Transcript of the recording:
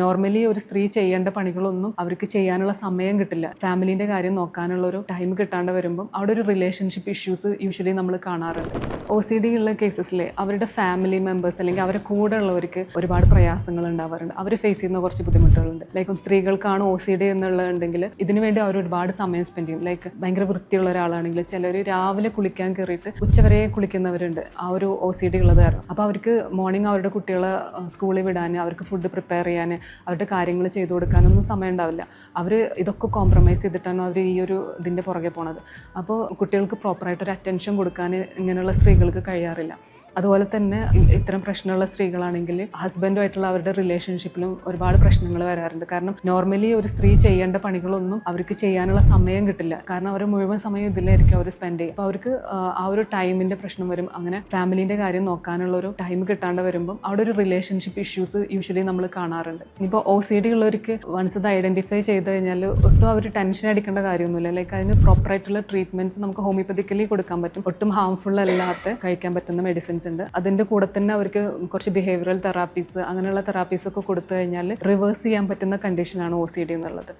Normally ഒരു സ്ത്രീ ചെയ്യേണ്ട പണികളൊന്നും അവർക്ക് ചെയ്യാനുള്ള സമയം കിട്ടില്ല. ഫാമിലിന്റെ കാര്യം നോക്കാനുള്ള ഒരു ടൈം കിട്ടാണ്ട് വരുമ്പം അവിടെ ഒരു റിലേഷൻഷിപ്പ് ഇഷ്യൂസ് യൂഷ്വലി നമ്മൾ കാണാറുണ്ട്. ഒ സി ഡി ഉള്ള കേസസിൽ അവരുടെ ഫാമിലി മെമ്പേഴ്സ് അല്ലെങ്കിൽ അവരെ കൂടെ ഉള്ളവർക്ക് ഒരുപാട് പ്രയാസങ്ങൾ ഉണ്ടാവാറുണ്ട്. അവർ ഫേസ് ചെയ്യുന്ന കുറച്ച് ബുദ്ധിമുട്ടുകളുണ്ട്. ലൈക്ക് സ്ത്രീകൾക്കാണ് ഒ സി ഡി എന്നുള്ളതുണ്ടെങ്കിൽ ഇതിനുവേണ്ടി അവർ ഒരുപാട് സമയം സ്പെൻഡ് ചെയ്യും. ലൈക്ക് ഭയങ്കര വൃത്തിയുള്ള ഒരാളാണെങ്കിൽ ചിലർ രാവിലെ കുളിക്കാൻ കയറിയിട്ട് ഉച്ചവരെ കുളിക്കുന്നവരുണ്ട്. ആ ഒരു ഒ സി ഡി ഉള്ളത് കാരണം. അപ്പോൾ അവർക്ക് മോർണിംഗ് അവരുടെ കുട്ടികളെ സ്കൂളിൽ വിടാൻ അവർക്ക് ഫുഡ് പ്രിപ്പയർ ചെയ്യാൻ അവരുടെ കാര്യങ്ങൾ ചെയ്തു കൊടുക്കാനൊന്നും സമയം ഉണ്ടാവില്ല അവർ ഇതൊക്കെ കോംപ്രമൈസ് ചെയ്തിട്ടാണ് അവർ ഈ ഒരു ഇതിന്റെ പുറകെ പോണത്. അപ്പോൾ കുട്ടികൾക്ക് പ്രോപ്പറായിട്ട് ഒരു അറ്റൻഷൻ കൊടുക്കാൻ ഇങ്ങനെയുള്ള സ്ത്രീകൾക്ക് കഴിയാറില്ല. അതുപോലെ തന്നെ ഇത്തരം പ്രശ്നമുള്ള സ്ത്രീകളാണെങ്കിൽ ഹസ്ബൻഡുമായിട്ടുള്ള അവരുടെ റിലേഷൻഷിപ്പിലും ഒരുപാട് പ്രശ്നങ്ങൾ വരാറുണ്ട്. കാരണം നോർമലി ഒരു സ്ത്രീ ചെയ്യേണ്ട പണികളൊന്നും അവർക്ക് ചെയ്യാനുള്ള സമയം കിട്ടില്ല. കാരണം അവർ മുഴുവൻ സമയം ഇതിലായിരിക്കും അവർ സ്പെൻഡ് ചെയ്യുക. അപ്പോൾ അവർക്ക് ആ ഒരു ടൈമിന്റെ പ്രശ്നം വരും. അങ്ങനെ ഫാമിലീന്റെ കാര്യം നോക്കാനുള്ള ഒരു ടൈം കിട്ടാണ്ട് വരുമ്പം അവിടെ ഒരു റിലേഷൻഷിപ്പ് ഇഷ്യൂസ് യൂഷ്വലി നമ്മൾ കാണാറുണ്ട്. ഇപ്പോൾ ഒ സി ഡി ഉള്ളവർക്ക് വൺസ് ഇത് ഐഡന്റിഫൈ ചെയ്ത് കഴിഞ്ഞാൽ ഒട്ടും അവർ ടെൻഷൻ അടിക്കേണ്ട കാര്യമൊന്നുമില്ല. ലൈക്ക് അതിന് പ്രോപ്പറായിട്ടുള്ള ട്രീറ്റ്മെന്റ്സ് നമുക്ക് ഹോമിയോപ്പതിക്കലി കൊടുക്കാൻ പറ്റും. ഒട്ടും ഹാംഫുൾ അല്ലാത്ത കഴിക്കാൻ പറ്റുന്ന മെഡിസിൻസ് ഉണ്ട്. അതിന്റെ കൂടെ തന്നെ അവർക്ക് കുറച്ച് ബിഹേവിയറൽ തെറാപ്പീസ് അങ്ങനെയുള്ള തെറാപ്പീസ് ഒക്കെ കൊടുത്തു കഴിഞ്ഞാൽ റിവേഴ്സ് ചെയ്യാൻ പറ്റുന്ന കണ്ടീഷനാണ് ഒ സി ഡി എന്നുള്ളത്.